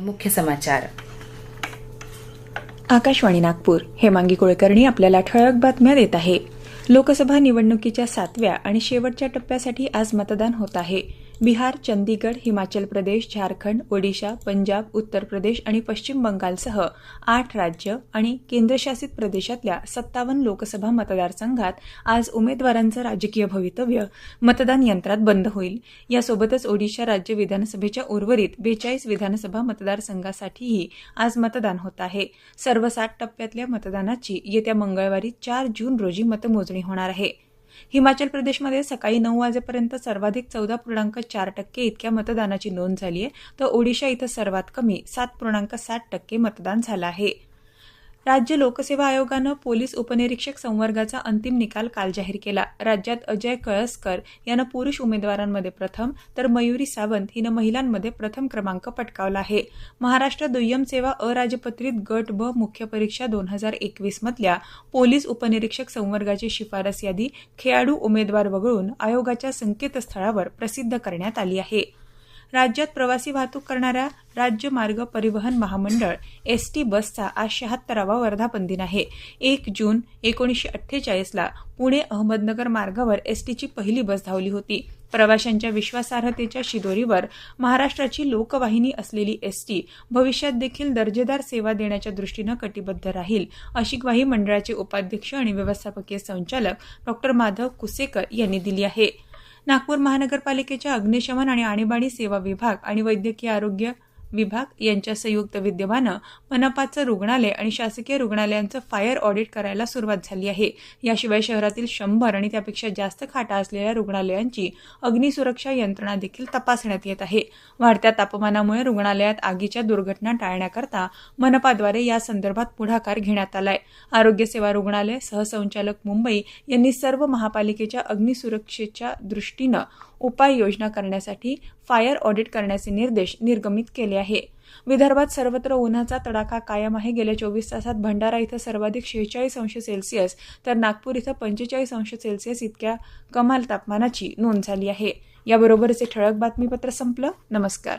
मुख्य समाचार. आकाशवाणी नागपूर. हेमांगी कुळकर्णी आपल्याला ठळक बातम्या देत आहे. लोकसभा निवडणुकीच्या सातव्या आणि शेवटच्या टप्प्यासाठी आज मतदान होत आहे. बिहार चंदीगड हिमाचल प्रदेश झारखंड ओडिशा पंजाब उत्तर प्रदेश आणि पश्चिम बंगालसह आठ राज्य आणि केंद्रशासित प्रदेशातल्या सत्तावन्न लोकसभा मतदारसंघात आज उमेदवारांचं राजकीय भवितव्य मतदान यंत्रात बंद होईल. यासोबतच ओडिशा राज्य विधानसभेच्या उर्वरित बेचाळीस विधानसभा मतदारसंघासाठीही आज मतदान होत आहे. सर्व सात टप्प्यातल्या मतदानाची येत्या मंगळवारी चार जून रोजी मतमोजणी होणार आहे. हिमाचल प्रदेशमध्ये सकाळी नऊ वाजेपर्यंत सर्वाधिक चौदा पूर्णांक चार टक्के इतक्या मतदानाची नोंद झाली आहे. तर ओडिशा इथं सर्वात कमी सात पूर्णांक सात टक्के मतदान झालं आहे. राज्य लोकसेवा आयोगानं पोलीस उपनिरीक्षक संवर्गाचा अंतिम निकाल काल जाहीर केला. राज्यात अजय कळसकर यानं पुरुष उमेदवारांमध्ये प्रथम तर मयुरी सावंत हिनं महिलांमध्ये प्रथम क्रमांक पटकावला आहे. महाराष्ट्र दुय्यम सेवा अराजपत्रित गट ब मुख्य परीक्षा दोन हजार एकवीस मधल्या पोलीस उपनिरीक्षक संवर्गाची शिफारस यादी खेळाडू उमेदवार वगळून आयोगाच्या संकेतस्थळावर प्रसिद्ध करण्यात आली आहे. राज्यात प्रवासी वाहतूक करणाऱ्या राज्य मार्ग परिवहन महामंडळ एस टी बसचा आज शहात्तरावा वर्धापन दिन आहे. एक जून एकोणीसशे अठ्ठेचाळीसला पुणे अहमदनगर मार्गावर एस टीची पहिली बस धावली होती. प्रवाशांच्या विश्वासार्हतेच्या शिदोरीवर महाराष्ट्राची लोकवाहिनी असलेली एस टी भविष्यात देखील दर्जेदार सेवा देण्याच्या दृष्टीनं कटिबद्ध राहील अशी ग्वाही मंडळाचे उपाध्यक्ष आणि व्यवस्थापकीय संचालक डॉक्टर माधव कुसेकर यांनी दिली आहे. नागपूर महानगरपालिकेच्या अग्निशमन आणि आणीबाणी सेवा विभाग आणि वैद्यकीय आरोग्य विभाग यांच्या संयुक्त विद्यमानं मनपाचं रुग्णालय आणि शासकीय रुग्णालयांचं फायर ऑडिट करायला सुरुवात झाली आहे. याशिवाय शहरातील शंभर आणि त्यापेक्षा जास्त खाटा असलेल्या रुग्णालयांची अग्निसुरक्षा यंत्रणा देखील तपासण्यात येत आहे. वाढत्या तापमानामुळे रुग्णालयात आगीच्या दुर्घटना टाळण्याकरता मनपाद्वारे या संदर्भात पुढाकार घेण्यात आलाय. आरोग्य सेवा रुग्णालय सहसंचालक मुंबई यांनी सर्व महापालिकेच्या अग्निसुरक्षेच्या दृष्टीनं उपाययोजना करण्यासाठी फायर ऑडिट करण्याचे निर्देश निर्गमित केले आहे. विदर्भात सर्वत्र उन्हाचा तडाखा कायम आहे. गेल्या चोवीस तासात भंडारा इथं सर्वाधिक शेहेचाळीस अंश सेल्सिअस तर नागपूर इथं पंचेचाळीस अंश सेल्सिअस इतक्या कमाल तापमानाची नोंद झाली आहे. याबरोबरच हे ठळक बातमीपत्र संपलं. नमस्कार.